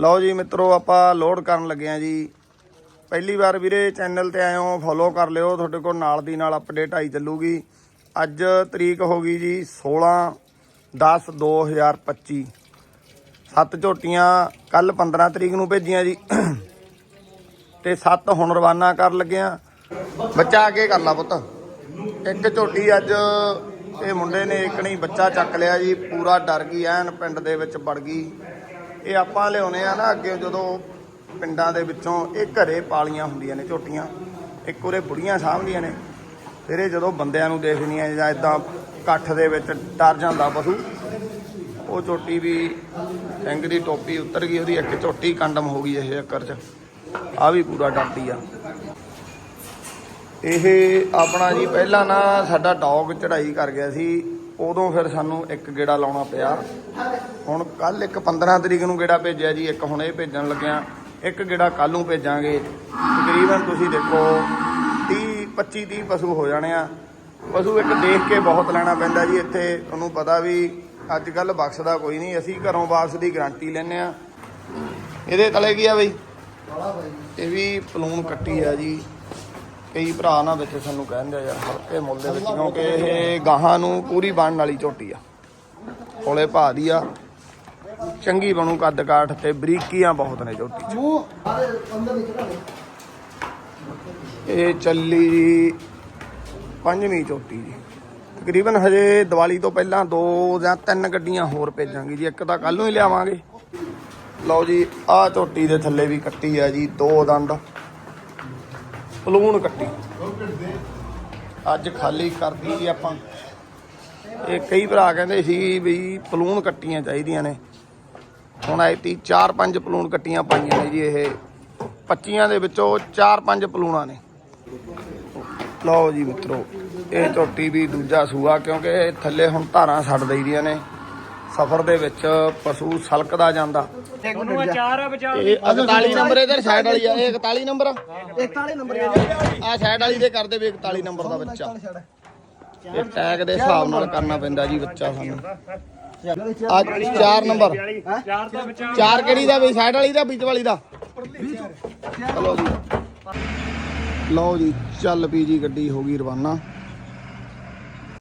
ਲਓ ਜੀ ਮਿੱਤਰੋ, ਆਪਾਂ ਲੋਡ ਕਰਨ ਲੱਗੇ ਆ ਜੀ। ਪਹਿਲੀ ਵਾਰ ਵੀਰੇ ਚੈਨਲ ਤੇ ਆਏ ਹੋ ਫੋਲੋ ਕਰ ਲਿਓ। ਤੁਹਾਡੇ ਕੋਲ ਨਾਲ ਦੀ ਨਾਲ ਅਪਡੇਟ ਆਈ ਚੱਲੂਗੀ। ਅੱਜ ਤਰੀਕ ਹੋ ਗਈ ਜੀ 16 10 2025 ਸੱਤ ਝੋਟੀਆਂ ਕੱਲ 15 ਤਰੀਕ ਨੂੰ ਭੇਜੀਆਂ ਜੀ। ਤੇ ਸੱਤ ਹੁਣ ਰਵਾਨਾ ਕਰਨ ਲੱਗਿਆ ਬੱਚਾ ਅੱਗੇ ਕਰ ਲਾ ਪੁੱਤ। ਇੱਕ ਝੋਟੀ ਅੱਜ ਇਹ ਮੁੰਡੇ ਨੇ, ਇੱਕ ਨਹੀਂ, ਬੱਚਾ ਚੱਕ ਲਿਆ ਜੀ। ਪੂਰਾ ਡਰ ਗਈ, ਐਨ ਪਿੰਡ ਦੇ ਵਿੱਚ ਵੜ ਗਈ। ਇਹ ਆਪਾਂ ਲਿਆਉਨੇ ਆ ਨਾ ਅੱਗੇ ਜਦੋਂ ਪਿੰਡਾਂ ਦੇ ਵਿੱਚੋਂ ਇਹ ਘਰੇ ਪਾਲੀਆਂ ਹੁੰਦੀਆਂ ਨੇ ਝੋਟੀਆਂ, ਇੱਕ ਉਰੇ ਬੁੜੀਆਂ ਸਾਂਭਦੀਆਂ ਨੇ। ਫਿਰ ਇਹ ਜਦੋਂ ਬੰਦਿਆਂ ਨੂੰ ਦੇਖਦੀਆਂ ਜਾਂ ਇਦਾਂ ਇਕੱਠ ਦੇ ਵਿੱਚ ਡਰ ਜਾਂਦਾ ਪਸ਼ੂ, ਉਹ ਝੋਟੀ ਵੀ ਸਿੰਘ ਦੀ ਟੋਪੀ ਉਤਰ ਗਈ, ਉਹਦੀ ਇੱਕ ਝੋਟੀ ਕੰਡਮ ਹੋ ਗਈ ਇਹ ਚੱਕਰ 'ਚ। ਆ ਵੀ ਪੂਰਾ ਡਰਦੀ ਆ। ਇਹ ਆਪਣਾ ਜੀ ਪਹਿਲਾਂ ਨਾ ਸਾਡਾ ਡੌਗ ਚੜਾਈ ਕਰ ਗਿਆ ਸੀ। ਉਦੋਂ ਫਿਰ ਸਾਨੂੰ ਇੱਕ ਗੇੜਾ ਲਾਉਣਾ ਪਿਆ। ਹੁਣ ਕੱਲ ਇੱਕ 15 ਤਰੀਕ ਨੂੰ ਗੇੜਾ ਭੇਜਿਆ ਜੀ, ਇੱਕ ਹੁਣ ਇਹ ਭੇਜਣ ਲੱਗਿਆ। ਇੱਕ ਗੇੜਾ ਕੱਲ ਨੂੰ ਭੇਜਾਂਗੇ। ਤਕਰੀਬਨ ਤੁਸੀਂ ਦੇਖੋ 30 25 30 ਪਸ਼ੂ ਹੋ ਜਾਣੇ ਆ। ਪਸ਼ੂ ਇੱਕ ਦੇਖ ਕੇ ਬਹੁਤ ਲੈਣਾ ਪੈਂਦਾ ਜੀ ਇੱਥੇ। ਤੁਹਾਨੂੰ ਪਤਾ ਵੀ ਅੱਜ ਕੱਲ ਬਖਸ਼ਦਾ ਕੋਈ ਨਹੀਂ। ਅਸੀਂ ਘਰੋਂ ਵਾਪਸ ਦੀ ਗਾਰੰਟੀ ਲੈਨੇ ਆ। ਇਹਦੇ ਤਲੇ ਕੀ ਆ ਬਈ? ਇਹ ਵੀ ਪਲੂਨ ਕੱਟੀ ਆ ਜੀ। ਕਈ ਭਰਾ ਨਾ ਵਿੱਚ ਸਾਨੂੰ ਕਹਿੰਦੇ ਆ ਯਾਰ ਹਲਕੇ ਮੁੱਲ ਦੇ ਵਿੱਚ ਕਿਉਂਕਿ ਇਹ ਗਾਹਾਂ ਨੂੰ ਪੂਰੀ ਬਣਨ ਵਾਲੀ ਝੋਟੀ ਆ। ਕੋਲੇ ਭਾ ਦੀ ਆ। ਚੰਗੀ ਬਣੂ ਕੱਦ ਕਾਠ ਤੇ ਬਰੀਕੀਆਂ ਬਹੁਤ ਨੇ ਝੋਟੀ 'ਚ। ਇਹ ਚੱਲੀ ਜੀ ਪੰਜਵੀਂ ਝੋਟੀ ਜੀ। ਤਕਰੀਬਨ ਹਜੇ ਦੀਵਾਲੀ ਤੋਂ ਪਹਿਲਾਂ ਦੋ ਜਾਂ ਤਿੰਨ ਗੱਡੀਆਂ ਹੋਰ ਭੇਜਾਂਗੇ ਜੀ। ਇੱਕ ਤਾਂ ਕੱਲ ਨੂੰ ਹੀ ਲਿਆਵਾਂਗੇ। ਲਓ ਜੀ ਆਹ ਝੋਟੀ ਦੇ ਥੱਲੇ ਵੀ ਕੱਟੀ ਆ ਜੀ ਦੋ ਦੰਦ। ਪਲੂਣ ਕੱਟੀ। ਅੱਜ ਖਾਲੀ ਕਰਦੀ ਜੀ ਆਪਾਂ। ਇਹ ਕਈ ਭਰਾ ਕਹਿੰਦੇ ਸੀ ਵੀ ਪਲੂਣ ਕੱਟੀਆਂ ਚਾਹੀਦੀਆਂ ਨੇ। ਹੁਣ ਐਤੀ 4-5 ਪਲੂਣ ਕੱਟੀਆਂ ਪਾਈਆਂ ਨੇ ਜੀ ਇਹ। 25 ਦੇ ਵਿੱਚੋਂ 4-5 ਪਲੂਣਾ ਨੇ। ਲਓ ਜੀ ਮਿੱਤਰੋ ਇਹ ਝੋਟੀ ਵੀ ਦੂਜਾ ਸੂਆ ਕਿਉਂਕਿ ਥੱਲੇ ਹੁਣ ਧਾਰਾਂ ਛੱਡ ਦਈਦੀਆਂ ਨੇ। ਸਫ਼ਰ ਦੇ ਵਿੱਚ ਪਸ਼ੂ ਸਲਕਦਾ ਜਾਂਦਾ। ਉਹਨੂੰ ਚਾਰ ਆ ਇਹ 41 ਨੰਬਰ ਇਧਰ ਸਾਈਡ ਵਾਲੀ ਆ। ਇਹ 41 ਨੰਬਰ ਆ। 41 ਨੰਬਰ ਆ ਸਾਈਡ ਵਾਲੀ ਦੇ ਕਰਦੇ ਵੀ 41 ਨੰਬਰ ਦਾ ਬੱਚਾ। ਇਹ ਟੈਗ ਦੇ ਹਿਸਾਬ ਨਾਲ ਕਰਨਾ ਪੈਂਦਾ ਜੀ ਬੱਚਾ ਸਾਨੂੰ। ਆ 4 ਨੰਬਰ। ਚਾਰ ਦਾ ਬਚਾ ਚਾਰ ਕਿਹੜੀ ਦਾ ਵੀ ਸਾਈਡ ਵਾਲੀ ਦਾ ਵਿੱਚ ਵਾਲੀ ਦਾ? ਚਲੋ ਜੀ। ਲਓ ਜੀ ਚੱਲ ਪੀ ਜੀ ਗੱਡੀ ਹੋ ਗਈ ਰਵਾਨਾ।